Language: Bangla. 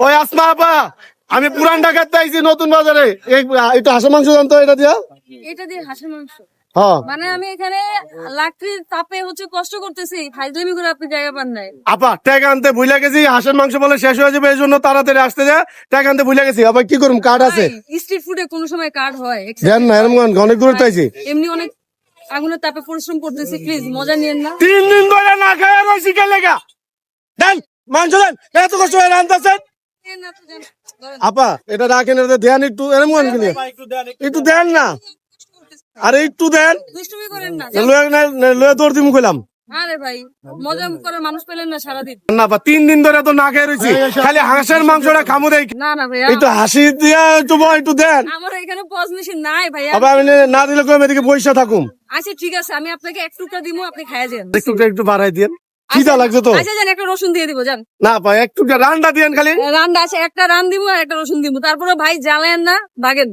ওই আসমা আপা আমি পুরান ঢাকাতে আইছি নতুন বাজারে। একটু হাঁসের মাংস জানতো এটা দিয়া? এটা দিয়ে হাঁসের মাংস। হ্যাঁ। মানে আমি এখানে লাকড়ির তাপে হচ্ছে কষ্ট করতেছি ফাইজলামি করে আপনি জায়গা পান নাই। আপা ট্যাগ আনতে ভুলে গেছি হাঁসের মাংস বলে শেষ হয়ে যাবে এই জন্য তাড়াতাড়ি আসতে যা ট্যাগ আনতে ভুলে গেছি। আবার কি করুম কার্ড আছে? স্ট্রিট ফুডে কোনো সময় কার্ড হয় জান না এরকম অনেক দূরে আইছি এমনি অনেক আগুনের তাপে পরিশ্রম করতেছি প্লিজ মজা নিয়েন না। তিন দিন ধরে না খায় রয়েছি কে লেগা দেন মাংস দেন এত কষ্ট হয়ে রান্তাছেন আপা এটা রাখেন এটা দেন একটু এরকম একটু দেন না। আরে একটু দেন। দুষ্টুমি করেন না। লয়ে দিমু কইলাম। আরে ভাই মজা করে মানুষ পেলেন না সারাদিন। না বা তিন দিন ধরে তো না খেয়ে রয়েছি খালি হাঁসের মাংসটা খামু দেই। না না ভাইয়া। একটু হাসি দিয়া একটু বল, একটু দেন। আমার এখানে পজ মেশিন নাই আবার আমি না দিলে কম এদিকে পয়সা থাকুম? আচ্ছা ঠিক আছে আমি আপনাকে এক টুকরা দিব আপনি খাইয়া যান। একটু একটু বাড়াই দিয়েন। খিদা লাগছে তো। আচ্ছা যান একটা রসুন দিয়ে দিব যান না ভাই একটু দিয়েন খালি। আছে একটা রান দিব আর একটা রসুন দিব। তারপরে ভাই জ্বালেন না ভাগেন